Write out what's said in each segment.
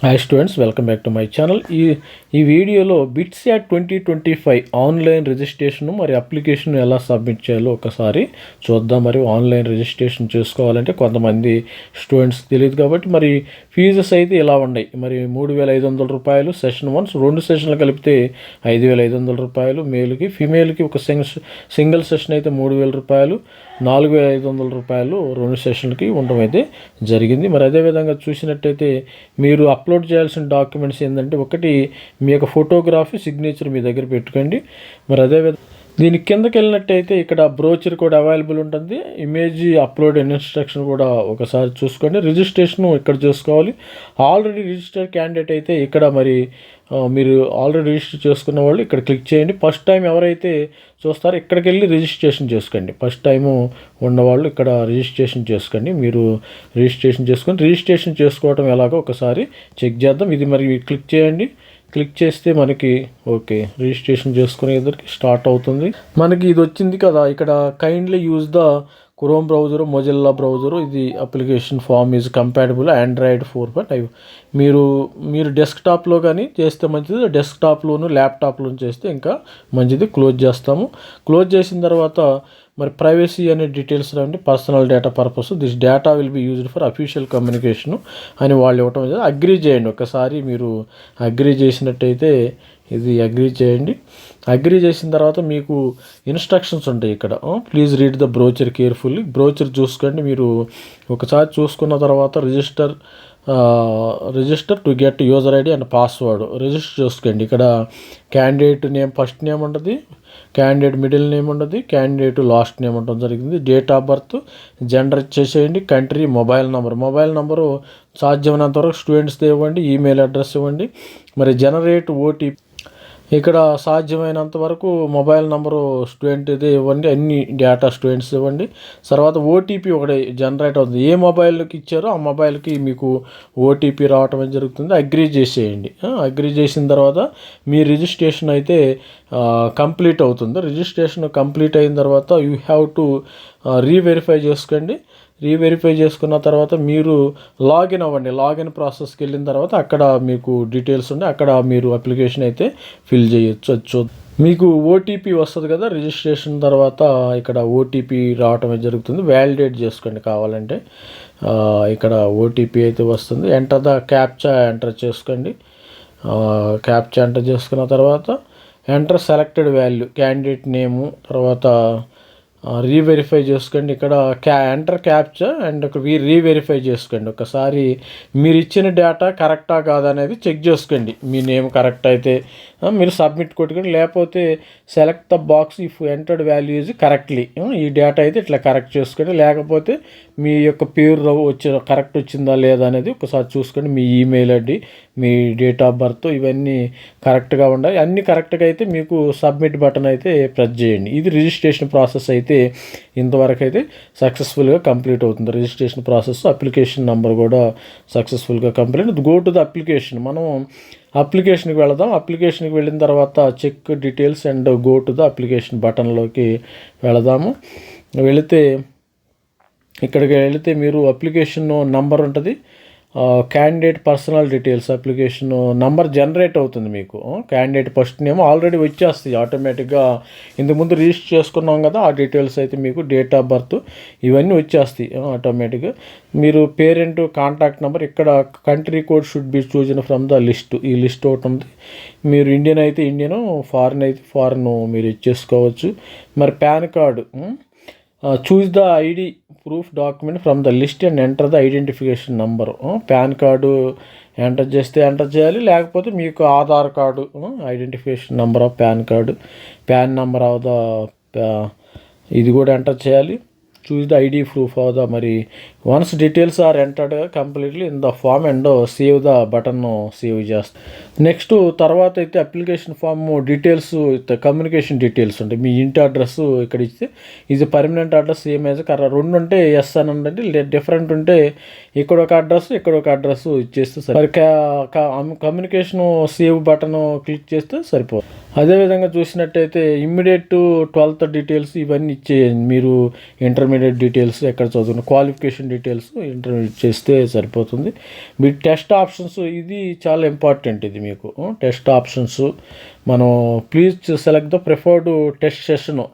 Hi students welcome back to my channel ఈ ఈ వీడియోలో BITS at twenty twenty five online registration మరి application ఎలా సబ్మిట్ చేయాలో ఒకసారి చూద్దాం. మరి ఆన్లైన్ రిజిస్ట్రేషన్ చేసుకోవాలంటే కొంతమంది స్టూడెంట్స్ తెలియదు కాబట్టి మరి ఫీజెస్ అయితే ఇలా ఉన్నాయి. మరి మూడు వేల ఐదు వందల రూపాయలు సెషన్ వన్స్ రెండు సెషన్లు కలిపితే ఐదు వేల ఐదు వందల రూపాయలు. మేల్కి ఫీమేల్కి ఒక సింగ్ సింగిల్ సెషన్ అయితే మూడు వేల రూపాయలు. నాలుగు వేల ఐదు వందల రూపాయలు రెండు సెషన్లకి ఉండడం అయితే జరిగింది. మరి అదేవిధంగా చూసినట్టయితే మీరు అప్లోడ్ చేయాల్సిన డాక్యుమెంట్స్ ఏంటంటే ఒకటి మీ యొక్క ఫోటోగ్రఫీ సిగ్నేచర్ మీ దగ్గర పెట్టుకోండి. మరి అదేవిధంగా దీని కిందకి వెళ్ళినట్టయితే ఇక్కడ బ్రోచర్ కూడా అవైలబుల్ ఉంటుంది. ఇమేజ్ అప్లోడ్ ఇన్స్ట్రక్షన్ కూడా ఒకసారి చూసుకోండి. రిజిస్ట్రేషన్ ఇక్కడ చూసుకోవాలి. ఆల్రెడీ రిజిస్టర్డ్ క్యాండిడేట్ అయితే ఇక్కడ మరి మీరు ఆల్రెడీ రిజిస్టర్ చేసుకున్న వాళ్ళు ఇక్కడ క్లిక్ చేయండి. ఫస్ట్ టైం ఎవరైతే చూస్తారో ఇక్కడికి వెళ్ళి రిజిస్ట్రేషన్ చేసుకోండి. ఫస్ట్ టైము ఉన్నవాళ్ళు ఇక్కడ రిజిస్ట్రేషన్ చేసుకోండి. మీరు రిజిస్ట్రేషన్ చేసుకొని రిజిస్ట్రేషన్ చేసుకోవడం ఎలాగో ఒకసారి చెక్ చేద్దాం. ఇది మరి క్లిక్ చేయండి. క్లిక్ చేస్తే మనకి ఓకే రిజిస్ట్రేషన్ చేసుకునే ఇద్దరికి స్టార్ట్ అవుతుంది. మనకి ఇది వచ్చింది కదా ఇక్కడ kindly use the Chrome browser Mozilla browser ఇది application form is compatible Android four point five మీరు మీరు డెస్క్టాప్లో కానీ చేస్తే మంచిది డెస్క్టాప్లోను ల్యాప్టాప్లోను చేస్తే ఇంకా మంచిది. క్లోజ్ చేస్తాము. క్లోజ్ చేసిన తర్వాత మరి ప్రైవసీ అనే డీటెయిల్స్ రండి personal data purpose this data will be used for official communication అని వాళ్ళు ఇవ్వటం అగ్రీ చేయండి. ఒకసారి మీరు అగ్రీ చేసినట్టయితే ఇది అగ్రీ చేయండి. అగ్రీ చేసిన తర్వాత మీకు ఇన్స్ట్రక్షన్స్ ఉంటాయి ఇక్కడ. Please read the brochure carefully brochure చూసుకోండి. మీరు ఒకసారి చూసుకున్న తర్వాత register register to get user ID and password register చేసుకోండి. ఇక్కడ క్యాండిడేట్ నేమ్ ఫస్ట్ నేమ్ ఉంటుంది క్యాండిడేట్ మిడిల్ నేమ్ ఉంటుంది క్యాండిడేట్ లాస్ట్ నేమ్ ఉండడం జరిగింది. డేట్ ఆఫ్ బర్త్ జెండర్ ఇచ్చేసేయండి. Country mobile number mobile number సాధ్యమైనంత వరకు స్టూడెంట్స్ది ఇవ్వండి. ఈమెయిల్ అడ్రస్ ఇవ్వండి. మరి జనరేట్ ఓటీపీ ఇక్కడ సాధ్యమైనంత వరకు మొబైల్ స్టూడెంట్ స్టూడెంట్ది ఇవ్వండి అన్ని డేటా స్టూడెంట్స్ ఇవ్వండి. తర్వాత ఓటీపీ ఒకటి జనరేట్ అవుతుంది. ఏ మొబైల్కి ఇచ్చారో ఆ మొబైల్కి మీకు ఓటీపీ రావటం జరుగుతుంది. అగ్రీ చేసేయండి. అగ్రీ చేసిన తర్వాత మీ రిజిస్ట్రేషన్ అయితే కంప్లీట్ అవుతుంది. రిజిస్ట్రేషన్ కంప్లీట్ అయిన తర్వాత యూ హ్యావ్ టు రీవెరిఫై చేసుకోండి. రీవెరిఫై చేసుకున్న తర్వాత మీరు లాగిన్ అవ్వండి. లాగిన్ ప్రాసెస్కి వెళ్ళిన తర్వాత అక్కడ మీకు డీటెయిల్స్ ఉన్నాయి అక్కడ మీరు అప్లికేషన్ అయితే ఫిల్ చేయొచ్చు వచ్చు మీకు ఓటీపీ వస్తుంది కదా రిజిస్ట్రేషన్ తర్వాత ఇక్కడ ఓటీపీ రావటం జరుగుతుంది. వ్యాలిడేట్ చేసుకోండి కావాలంటే. ఇక్కడ ఓటీపీ అయితే వస్తుంది. ఎంటర్ ద క్యాప్చా ఎంటర్ చేసుకోండి. క్యాప్చా ఎంటర్ చేసుకున్న తర్వాత enter selected value candidate name తర్వాత రీవెరిఫై చేసుకోండి. ఇక్కడ క్యా ఎంటర్ క్యాప్చర్ అండ్ ఒక రీవెరిఫై చేసుకోండి. ఒకసారి మీరు ఇచ్చిన డేటా కరెక్టా కాదా అనేది చెక్ చేసుకోండి. మీ నేమ్ కరెక్ట్ అయితే మీరు సబ్మిట్ కొట్టుకోండి. లేకపోతే select the box if entered values correctly ఈ డేటా అయితే ఇట్లా కరెక్ట్ చేసుకోండి. లేకపోతే మీ యొక్క పేరు వచ్చి కరెక్ట్ వచ్చిందా లేదా అనేది ఒకసారి చూసుకోండి. మీ ఈమెయిల్ ఐడి మీ డేట్ ఆఫ్ బర్త్ ఇవన్నీ కరెక్ట్గా ఉండాలి. అన్నీ కరెక్ట్గా అయితే మీకు సబ్మిట్ బటన్ అయితే ప్రెస్ చేయండి. ఇది రిజిస్ట్రేషన్ ప్రాసెస్ అయితే ఇంతవరకు అయితే సక్సెస్ఫుల్గా కంప్లీట్ అవుతుంది. రిజిస్ట్రేషన్ ప్రాసెస్ అప్లికేషన్ నెంబర్ కూడా సక్సెస్ఫుల్గా complete go to the application. మనం అప్లికేషన్కి వెళదాం. అప్లికేషన్కి వెళ్ళిన తర్వాత check details and go to the application బటన్లోకి వెళదాము. వెళితే ఇక్కడికి వెళితే మీరు అప్లికేషన్ నంబర్ ఉంటుంది. Candidate personal details application number generate అవుతుంది మీకు. క్యాండిడేట్ ఫస్ట్ నేమ్ ఆల్రెడీ వచ్చేస్తాయి ఆటోమేటిక్గా ఇంతకుముందు రిజిస్టర్ చేసుకున్నాం కదా ఆ డీటెయిల్స్ అయితే మీకు డేట్ ఆఫ్ బర్త్ ఇవన్నీ వచ్చేస్తాయి ఆటోమేటిక్గా మీరు పేరెంట్ కాంటాక్ట్ నెంబర్ ఇక్కడ country code should be chosen from the list ఈ లిస్ట్ ఒకటి ఉంది. మీరు ఇండియన్ అయితే ఇండియన్ ఫారిన్ అయితే ఫారిన్ మీరు ఇచ్చేసుకోవచ్చు మరి PAN card choose the ID proof document from the list and enter the identification number PAN card enter చేస్తే ఎంటర్ చేయాలి లేకపోతే మీకు Aadhaar card identification number of PAN card PAN number of the ఇది కూడా enter చేయాలి. చూసి the ID proof of the మరి once details are entered completely in the form and save the button save చేస్తాం. Next తర్వాత అయితే application form details communication details ఉంటాయి. మీ ఇంటి అడ్రస్ ఇక్కడ ఇస్తే ఇది పర్మనెంట్ అడ్రస్ సేమ్ యాజ్ కర రెండు ఉంటే ఎస్ అని ఉంటే డిఫరెంట్ ఉంటే ఇక్కడ ఒక అడ్రస్ ఇక్కడ ఒక అడ్రస్ ఇచ్చేస్తే సరే మరి కమ్యూనికేషన్ సేవ్ బటన్ క్లిక్ చేస్తే సరిపోతుంది అదేవిధంగా చూసినట్టయితే ఇమ్మీడియట్ ట్వెల్త్ డీటెయిల్స్ ఇవన్నీ ఇచ్చేయండి. మీరు ఇంటర్మీడియట్ డీటెయిల్స్ ఎక్కడ చదువుకున్న క్వాలిఫికేషన్ డీటెయిల్స్ ఇంటర్మీడియట్ చేస్తే సరిపోతుంది. మీ టెస్ట్ ఆప్షన్స్ ఇది చాలా ఇంపార్టెంట్ ఇది మీకు. టెస్ట్ ఆప్షన్స్ మనం please select the preferred test session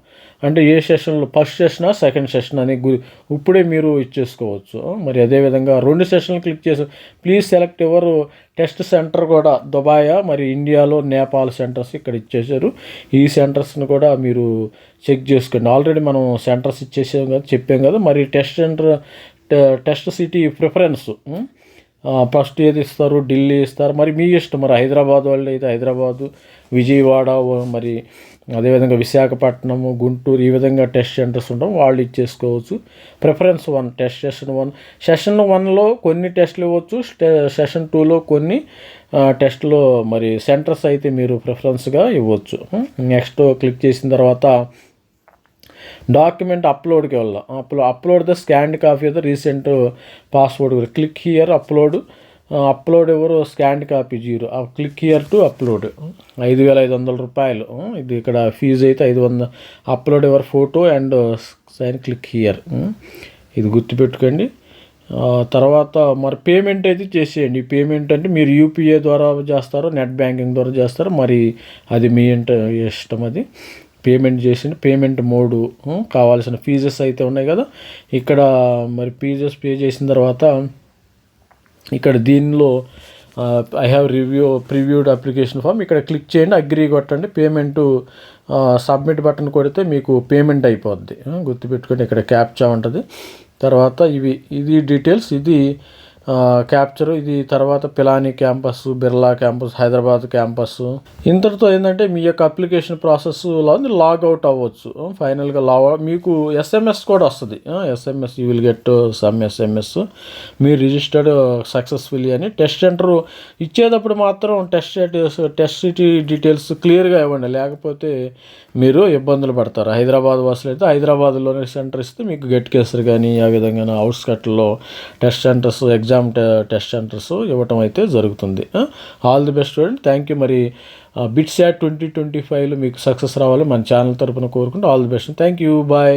అంటే ఏ సెషన్లో ఫస్ట్ సెషనా సెకండ్ సెషన్ అని గు ఇప్పుడే మీరు ఇచ్చేసుకోవచ్చు మరి అదేవిధంగా రెండు సెషన్లు క్లిక్ చేసి ప్లీజ్ సెలెక్ట్ ఎవరు టెస్ట్ సెంటర్ కూడా దుబాయ్ మరి ఇండియాలో నేపాల్ సెంటర్స్ ఇక్కడ ఇచ్చేసారు ఈ సెంటర్స్ని కూడా మీరు చెక్ చేసుకోండి. ఆల్రెడీ మనం సెంటర్స్ ఇచ్చేసాం కదా చెప్పాం కదా మరి test center test city preference first ఏది ఇస్తారు ఢిల్లీ ఇస్తారు మరి మీ ఇష్టం మరి హైదరాబాద్ వాళ్ళు అయితే హైదరాబాదు విజయవాడ మరి అదేవిధంగా విశాఖపట్నము గుంటూరు ఈ విధంగా టెస్ట్ సెంటర్స్ ఉండడం వాళ్ళు ఇచ్చేసుకోవచ్చు. Preference one test session one. Session వన్లో కొన్ని టెస్ట్లు ఇవ్వచ్చు సెషన్ టూలో కొన్ని టెస్ట్లో మరి సెంటర్స్ అయితే మీరు ప్రిఫరెన్స్గా ఇవ్వచ్చు. నెక్స్ట్ క్లిక్ చేసిన తర్వాత డాక్యుమెంట్ అప్లోడ్కి వెళ్దాం. అప్లో upload the scanned copy of the recent password click here upload upload ఎవరు? Scanned copy zero click here to upload ఐదు వేల ఐదు వందల రూపాయలు. ఇది ఇక్కడ ఫీజు అయితే ఐదు వందల. Upload your photo and sign click here ఇది గుర్తుపెట్టుకోండి. తర్వాత మరి పేమెంట్ అయితే చేసేయండి. పేమెంట్ అంటే మీరు యూపీఐ ద్వారా చేస్తారో నెట్ బ్యాంకింగ్ ద్వారా చేస్తారో మరి అది మీ ఇంట ఇష్టం అది. పేమెంట్ చేసి పేమెంట్ మోడు కావాల్సిన ఫీజెస్ అయితే ఉన్నాయి కదా. ఇక్కడ మరి ఫీజెస్ పే చేసిన తర్వాత ఇక్కడ దీనిలో I have review previewed application form ఇక్కడ క్లిక్ చేయండి అగ్రి కొట్టండి. పేమెంట్ సబ్మిట్ బటన్ కొడితే మీకు పేమెంట్ అయిపోద్ది. గుర్తుపెట్టుకొని గుర్తుపెట్టుకోండి ఇక్కడ క్యాప్చా ఉంటుంది. తర్వాత ఇవి ఇది డీటెయిల్స్ ఇది క్యాప్చర్ ఇది తర్వాత Pilani campus Birla campus Hyderabad campus ఇంతటితో ఏంటంటే మీ యొక్క అప్లికేషన్ ప్రాసెస్ లాగ్ అవుట్ అవ్వచ్చు. ఫైనల్గా లా మీకు ఎస్ఎంఎస్ కూడా వస్తుంది. SMS you will get some SMS మీరు రిజిస్టర్డ్ సక్సెస్ఫుల్లీ అని టెస్ట్ సెంటర్ ఇచ్చేటప్పుడు మాత్రం టెస్ట్ టెస్ట్ సిటీ డీటెయిల్స్ క్లియర్గా ఇవ్వండి. లేకపోతే మీరు ఇబ్బందులు పడతారు. హైదరాబాద్ బస్సులు అయితే హైదరాబాద్లోనే సెంటర్ ఇస్తే మీకు గెట్ కేసర్ కానీ ఆ విధంగా అవుట్స్కట్లో test centers exam test centers ఇవ్వటం అయితే జరుగుతుంది. All the best student thank you మరి. బిట్స్ యాట్ ట్వంటీ ట్వంటీ ఫైవ్లో మీకు సక్సెస్ రావాలి మన ఛానల్ తరపున కోరుకుంటూ all the best. Thank you. Bye.